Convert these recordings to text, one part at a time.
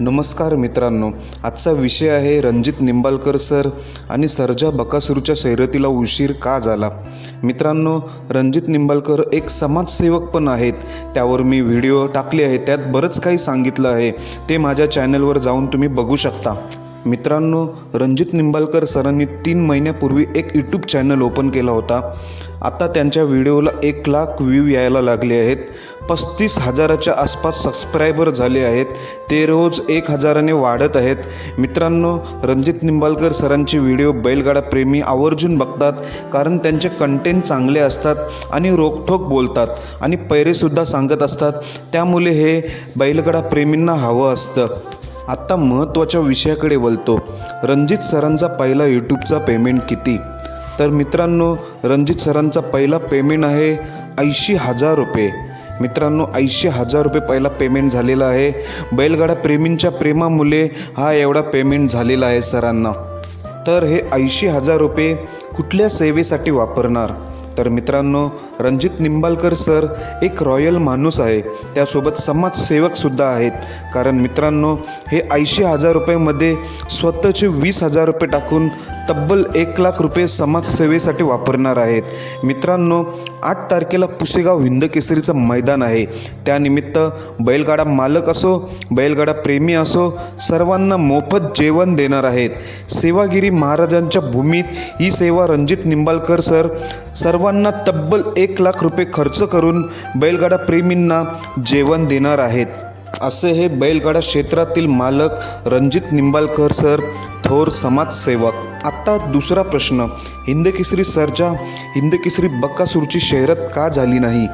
नमस्कार मित्रांनो आजचा विषय आहे रणजित निंबाळकर सर आणि सर्जा बकासूरच्या शर्यतीला उशीर का झाला? मित्रांनो रणजित निंबाळकर एक समाजसेवक पण आहेत. त्यावर मी व्हिडिओ टाकले आहे त्यात बरंच काही सांगितलं आहे. ते माझ्या चॅनलवर जाऊन तुम्ही बघू शकता. मित्रांनो रणजित निंबाळकर सरांनी तीन महिन्यापूर्वी एक यूट्यूब चॅनल ओपन केला होता. आता त्यांच्या व्हिडिओला एक लाख व्ह्यू यायला लागले आहेत. पस्तीस हजाराच्या आसपास सबस्क्रायबर झाले आहेत. ते रोज एक हजाराने वाढत आहेत. मित्रांनो रणजित निंबाळकर सरांचे व्हिडिओ बैलगाडा प्रेमी आवर्जून बघतात कारण त्यांचे कंटेंट चांगले असतात आणि रोखठोक बोलतात आणि पैरेसुद्धा सांगत असतात. त्यामुळे हे बैलगाडा प्रेमींना हवं असतं. आत्ता महत्त्वाच्या विषयाकडे वळतो. रणजित सरांचा पहिला यूट्यूबचा पेमेंट किती? तर मित्रांनो रणजित सरांचा पहिला पेमेंट आहे ऐंशी हजार रुपये. मित्रांनो ऐंशी हजार रुपये पहिला पेमेंट झालेला आहे. बैलगाडा प्रेमींच्या प्रेमामुळे हा एवढा पेमेंट झालेला आहे सरांना. तर हे ऐंशी हजार रुपये कुठल्या सेवेसाठी वापरणार? तर मित्रांनो रणजित निंबाळकर सर एक रॉयल माणूस आहे. त्यासोबत समाजसेवकसुद्धा आहेत. कारण मित्रांनो हे ऐंशी हजार रुपयामध्ये स्वतःचे वीस हजार रुपये टाकून तब्बल एक लाख रुपये समाजसेवेसाठी वापरणार आहेत. मित्रांनो आठ तारखेला पुसेगाव हिंद केसरीचं मैदान आहे. त्यानिमित्त बैलगाडा मालक असो बैलगाडा प्रेमी असो सर्वांना मोफत जेवण देणार आहेत. सेवागिरी महाराजांच्या भूमीत ही सेवा रणजित निंबाळकर सर सर्वांना तब्बल एक लाख रुपये खर्च करून बैलगाडा प्रेमींना जेवण देणार आहेत. असे हे बैलगाडा क्षेत्रातील मालक रणजित निंबाळकर सर थोर समाजसेवक आत्ता दुसरा प्रश्न हिंदकेसरी सरजा हिंदकेसरी बक्कासूरची शहरत का झाली नाही?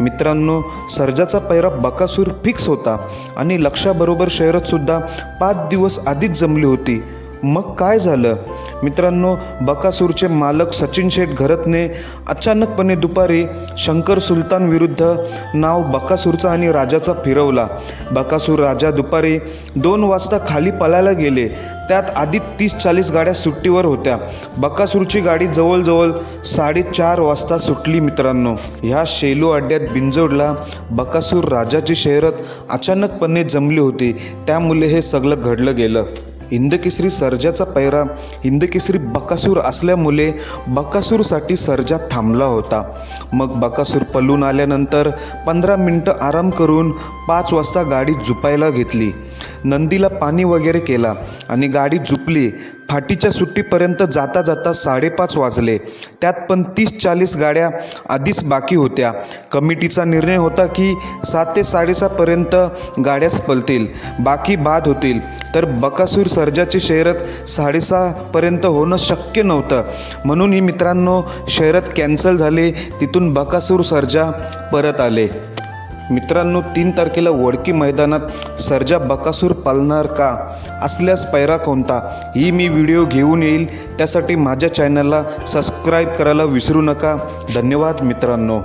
मित्रांनो सर्जाचा पैरा बकासूर फिक्स होता आणि लक्षाबरोबर शहरतसुद्धा पाच दिवस आधीच जमली होती. मग काय झालं? मित्रांनो बकासूरचे मालक सचिन शेठ घरतने अचानकपणे दुपारी शंकर सुलतान विरुद्ध नाव बकासूरचा आणि राजाचा फिरवला. बकासूर राजा दुपारी दोन वाजता खाली पळायला गेले. त्यात आधी तीस चाळीस गाड्या सुट्टीवर होत्या. बकासूरची गाडी जवळजवळ साडेचार वाजता सुटली मित्रांनो. ह्या शेलू अड्ड्यात बिंजोडला बकासूर राजाची शहरत अचानकपणे जमली होती. त्यामुळे हे सगळं घडलं गेलं. हिंदकेसरी सर्जाचा पैरा हिंदकेसरी बकासूर असल्यामुळे बकासूरसाठी सर्जा थांबला होता. मग बकासूर पलून आल्यानंतर पंधरा मिनटं आराम करून पाच वाजता गाडी झुपायला घेतली. नंदीला पाणी वगैरे केला आणि गाडी झुपली. फाटीच्या सुट्टीपर्यंत जाता जाता साडेपाच वाजले. त्यात पण तीस चाळीस गाड्या आधीच बाकी होत्या. कमिटीचा निर्णय होता की सात ते साडेसहापर्यंत गाड्याच पलतील. बाकी बाद होतील. तर बकासूर सर्जाची शर्यत साडेसहापर्यंत होणं शक्य नव्हतं. म्हणून ही मित्रांनो शर्यत कॅन्सल झाली. तिथून बकासूर सर्जा परत आले. मित्रांनो तीन तारखेला वडकी मैदानात सर्जा बकासूर पालणार का? असल्यास पैरा कोणता? ही मी व्हिडिओ घेऊन येईल. त्यासाठी माझ्या चॅनलला सबस्क्राईब करायला विसरू नका. धन्यवाद मित्रांनो.